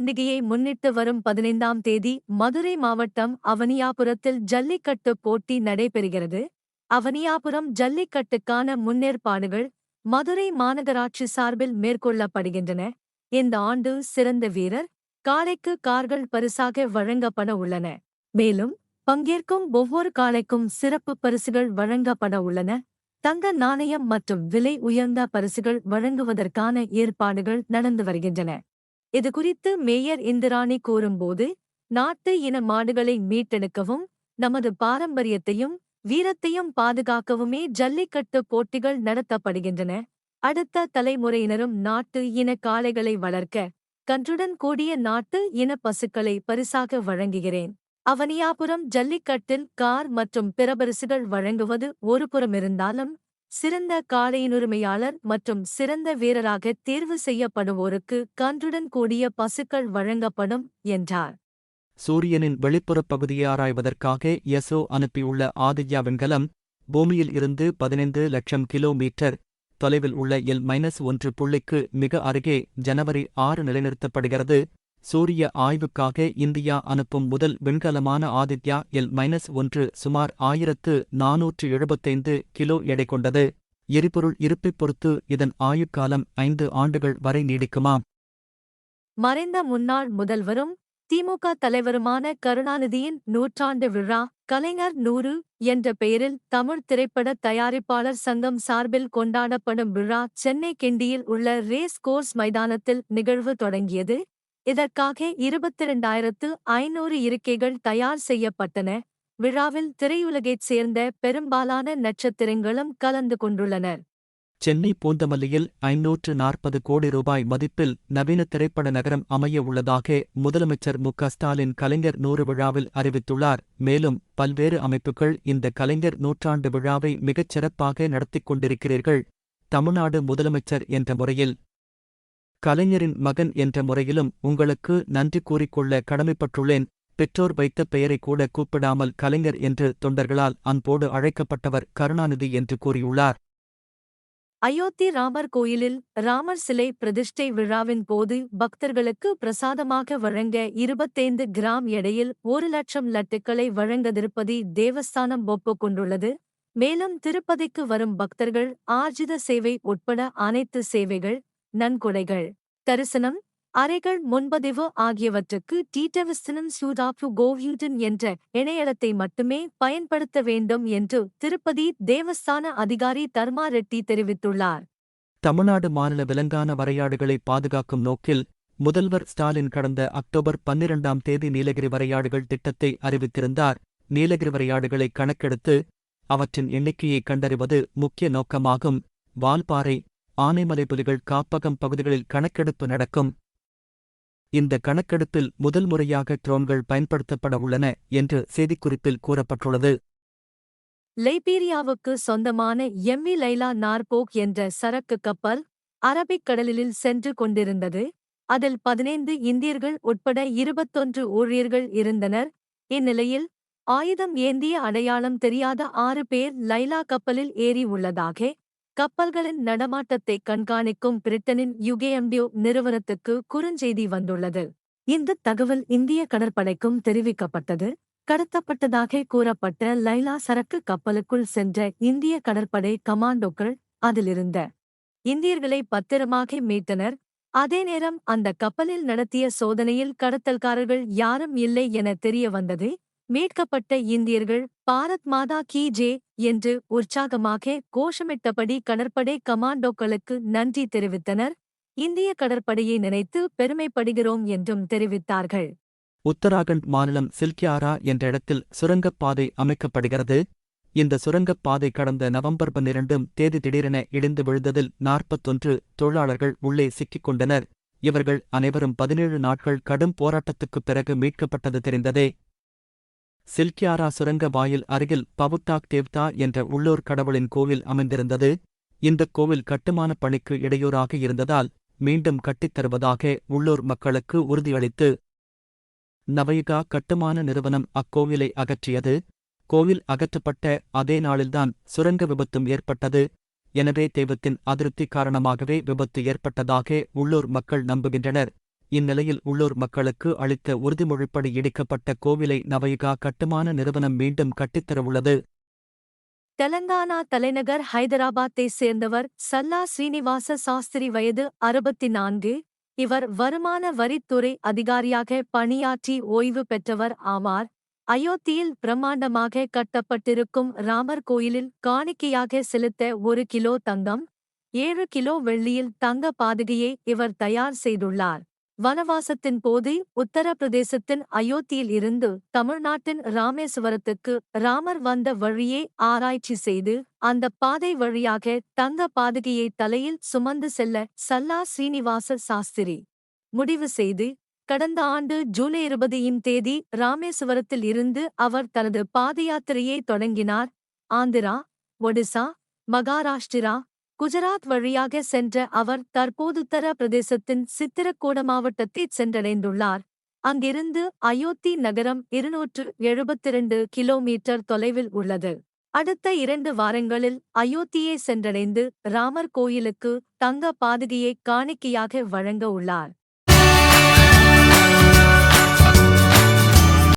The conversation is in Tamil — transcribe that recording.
பண்டிகையை முன்னிட்டு வரும் பதினைந்தாம் தேதி மதுரை மாவட்டம் அவனியாபுரத்தில் ஜல்லிக்கட்டு போட்டி நடைபெறுகிறது. அவனியாபுரம் ஜல்லிக்கட்டுக்கான முன்னேற்பாடுகள் மதுரை மாநகராட்சி சார்பில் மேற்கொள்ளப்படுகின்றன. இந்த ஆண்டு சிறந்த வீரர் காளைக்கு கார்கள் பரிசாக வழங்கப்பட உள்ளன. மேலும் பங்கேற்கும் ஒவ்வொரு காளைக்கும் சிறப்பு பரிசுகள் வழங்கப்பட உள்ளன. தங்க நாணயம் மற்றும் விலை உயர்ந்த பரிசுகள் வழங்குவதற்கான ஏற்பாடுகள் நடந்து வருகின்றன. இதுகுறித்து மேயர் இந்திராணி கூறும்போது நாட்டு இன மாடுகளை மீட்டெடுக்கவும் நமது பாரம்பரியத்தையும் வீரத்தையும் பாதுகாக்கவுமே ஜல்லிக்கட்டு போட்டிகள் நடத்தப்படுகின்றன. அடுத்த தலைமுறையினரும் நாட்டு இன காளைகளை வளர்க்க கன்றுடன் கூடிய நாட்டு இன பசுக்களை பரிசாக வழங்குகிறேன். அவனியாபுரம் ஜல்லிக்கட்டில் கார் மற்றும் பிற பரிசுகள் வழங்குவது ஒருபுறமிருந்தாலும் சிறந்த காளையினுரிமையாளர் மற்றும் சிறந்த வீரராக தேர்வு செய்யப்படுவோருக்கு கன்றுடன் கூடிய பசுக்கள் வழங்கப்படும் என்றார். சூரியனின் வெளிப்புறப் பகுதியை ஆராய்வதற்காக எஸ்ஓ அனுப்பியுள்ள ஆதித்யா விண்கலம் பூமியில் இருந்து பதினைந்து லட்சம் கிலோமீட்டர் தொலைவில் உள்ள எல் மைனஸ் ஒன்று புள்ளிக்கு மிக அருகே ஜனவரி ஆறு நிலைநிறுத்தப்படுகிறது. சூரிய ஆய்வுக்காக இந்தியா அனுப்பும் முதல் விண்கலமான ஆதித்யா எல் மைனஸ் ஒன்று சுமார் ஆயிரத்து நாநூற்று எழுபத்தைந்து கிலோ எடை கொண்டது. எரிபொருள் இருப்பைப் பொறுத்து இதன் ஆயுட்காலம் ஐந்து ஆண்டுகள் வரை நீடிக்குமாம் மறைந்த முன்னாள் முதல்வரும் திமுக தலைவருமான கருணாநிதியின் நூற்றாண்டு விழா கலைஞர் நூறு என்ற பெயரில் தமிழ் திரைப்பட தயாரிப்பாளர் சங்கம் சார்பில் கொண்டாடப்படும் விழா சென்னை கிண்டியில் உள்ள ரேஸ் கோர்ஸ் மைதானத்தில் நிகழ்வு தொடங்கியது. இதற்காக இருபத்திரண்டாயிரத்து ஐநூறு இருக்கைகள் தயார் செய்யப்பட்டன. விழாவில் திரையுலகைச் சேர்ந்த பெரும்பாலான நட்சத்திரங்களும் கலந்து கொண்டுள்ளனர். சென்னை பூந்தமல்லியில் ஐநூற்று நாற்பது கோடி ரூபாய் மதிப்பில் நவீன திரைப்பட நகரம் அமைய உள்ளதாக முதலமைச்சர் மு. க. ஸ்டாலின் கலைஞர் நூறு விழாவில் அறிவித்துள்ளார். மேலும் பல்வேறு அமைப்புகள் இந்த கலைஞர் நூற்றாண்டு விழாவை மிகச் சிறப்பாக நடத்திக் கொண்டிருக்கிறீர்கள். தமிழ்நாடு முதலமைச்சர் என்ற முறையில் கலைஞரின் மகன் என்ற முறையிலும் உங்களுக்கு நன்றி கூறிக்கொள்ள கடமைப்பட்டுள்ளேன். பெற்றோர் வைத்த பெயரை கூட கூப்பிடாமல் கலைஞர் என்று தொண்டர்களால் அன்போடு அழைக்கப்பட்டவர் கருணாநிதி என்று கூறியுள்ளார். அயோத்தி ராமர் கோயிலில் ராமர் சிலை பிரதிஷ்டை விழாவின் போது பக்தர்களுக்கு பிரசாதமாக வழங்க இருபத்தைந்து கிராம் எடையில் ஒரு லட்சம் லட்டுக்களை வழங்க திருப்பதி தேவஸ்தானம் ஒப்புக்கொண்டுள்ளது. மேலும் திருப்பதிக்கு வரும் பக்தர்கள் ஆர்ஜித சேவை உட்பட அனைத்து சேவைகள் நன்கொடைகள். தரிசனம் அறைகள் முன்பதிவு ஆகியவற்றுக்கு டீட்டவிஸ்தனம் சூதாப்பு கோவியூடன் என்ற இணையதளத்தை மட்டுமே பயன்படுத்த வேண்டும் என்று திருப்பதி தேவஸ்தான அதிகாரி தர்மா ரெட்டி தெரிவித்துள்ளார். தமிழ்நாடு மாநில விலங்கான வரையாடுகளை பாதுகாக்கும் நோக்கில் முதல்வர் ஸ்டாலின் கடந்த அக்டோபர் பன்னிரண்டாம் தேதி நீலகிரி வரையாடுகள் திட்டத்தை அறிவித்திருந்தார். நீலகிரி வரையாடுகளை கணக்கெடுத்து அவற்றின் எண்ணிக்கையை கண்டறிவது முக்கிய நோக்கமாகும். வால்பாறை ஆனைமலை புலிகள் காப்பகம் பகுதிகளில் கணக்கெடுப்பு நடக்கும். இந்த கணக்கெடுப்பில் முதல் முறையாக ட்ரோன்கள் பயன்படுத்தப்பட உள்ளன என்று செய்திக்குறிப்பில் கூறப்பட்டுள்ளது. லைபீரியாவுக்கு சொந்தமான எம்மி லைலா நார்போக் என்ற சரக்கு கப்பல் அரபிக் கடலில் சென்று கொண்டிருந்தது. அதில் பதினைந்து இந்தியர்கள் உட்பட இருபத்தொன்று ஊழியர்கள் இருந்தனர். இந்நிலையில் ஆயுதம் ஏந்திய அடையாளம் தெரியாத ஆறு பேர் லைலா கப்பலில் ஏறி உள்ளதாக கப்பல்களின் நடமாட்டத்தை கண்காணிக்கும் பிரிட்டனின் யுகேஎம்டியோ நிறுவனத்துக்கு குறுஞ்செய்தி வந்துள்ளது. இந்த தகவல் இந்திய கடற்படைக்கும் தெரிவிக்கப்பட்டது. கடத்தப்பட்டதாக கூறப்பட்ட லைலா சரக்கு கப்பலுக்குள் சென்ற இந்திய கடற்படை கமாண்டோக்கள் அதிலிருந்த இந்தியர்களை பத்திரமாக மீட்டனர். அதே நேரம் அந்த கப்பலில் நடத்திய சோதனையில் கடத்தல்காரர்கள் யாரும் இல்லை என தெரிய வந்தது மீட்கப்பட்ட இந்தியர்கள் பாரத் மாதா கி ஜே என்று உற்சாகமாக கோஷமிட்டபடி கடற்படை கமாண்டோக்களுக்கு நன்றி தெரிவித்தனர். இந்திய கடற்படையை நினைத்து பெருமைப்படுகிறோம் என்றும் தெரிவித்தார்கள். உத்தராகண்ட் மாநிலம் சில்கியாரா என்ற இடத்தில் சுரங்கப் பாதை அமைக்கப்படுகிறது. இந்த சுரங்கப் பாதை கடந்த நவம்பர் பன்னிரண்டும் தேதி திடீரென இடிந்து விழுந்ததில் நாற்பத்தொன்று தொழிலாளர்கள் உள்ளே சிக்கிக் கொண்டனர். இவர்கள் அனைவரும் பதினேழு நாட்கள் கடும் போராட்டத்துக்குப் பிறகு மீட்கப்பட்டது தெரிந்ததே. சில்கியாரா சுரங்க வாயில் அருகில் பவுத்தாக் தேவ்தா என்ற உள்ளூர் கடவுளின் கோவில் அமைந்திருந்தது. இந்தக் கோவில் கட்டுமானப் பணிக்கு இடையூறாக இருந்ததால் மீண்டும் கட்டித்தருவதாக உள்ளூர் மக்களுக்கு உறுதியளித்து நவயுகா கட்டுமான நிறுவனம் அக்கோவிலை அகற்றியது. கோவில் அகற்றப்பட்ட அதே நாளில்தான் சுரங்க விபத்தும் ஏற்பட்டது. எனவே தெய்வத்தின் அதிருப்தி காரணமாகவே விபத்து ஏற்பட்டதாக உள்ளூர் மக்கள் நம்புகின்றனர். இந்நிலையில் உள்ளூர் மக்களுக்கு அளித்த உறுதிமொழிப்படி இடிக்கப்பட்ட கோவிலை நவயுகா கட்டுமான நிறுவனம் மீண்டும் கட்டித்தரவுள்ளது. தெலங்கானா தலைநகர் ஹைதராபாத்தை சேர்ந்தவர் சல்லா ஸ்ரீனிவாச சாஸ்திரி வயது அறுபத்தி நான்கு இவர் வருமான வரித்துறை அதிகாரியாக பணியாற்றி ஓய்வு பெற்றவர் ஆவார். அயோத்தியில் பிரம்மாண்டமாக கட்டப்பட்டிருக்கும் ராமர் கோயிலில் காணிக்கையாக செலுத்த ஒரு கிலோ தங்கம் ஏழு கிலோ வெள்ளியில் தங்க பாதகையை இவர் தயார் செய்துள்ளார். வனவாசத்தின் போது உத்தரப்பிரதேசத்தின் அயோத்தியில் இருந்து தமிழ்நாட்டின் ராமேஸ்வரத்துக்கு ராமர் வந்த வழியே ஆராய்ச்சி செய்து அந்த பாதை வழியாக தங்க பாதுகையை தலையில் சுமந்து செல்ல சல்லா ஸ்ரீனிவாச சாஸ்திரி முடிவு செய்து கடந்த ஆண்டு ஜூலை இருபதையும் தேதி ராமேஸ்வரத்தில் இருந்து அவர் தனது பாதயாத்திரையை தொடங்கினார். ஆந்திரா ஒடிசா மகாராஷ்டிரா குஜராத் வழியாக சென்ற அவர் தற்போதுத்தர பிரதேசத்தின் சித்திரக்கூட மாவட்டத்தை சென்றடைந்துள்ளார். அங்கிருந்து அயோத்தி நகரம் இருநூற்று எழுபத்திரண்டு கிலோமீட்டர் தொலைவில் உள்ளது. அடுத்த இரண்டு வாரங்களில் அயோத்தியை சென்றடைந்து ராமர் கோயிலுக்கு தங்க பாதுகையை காணிக்கையாக வழங்க உள்ளார்.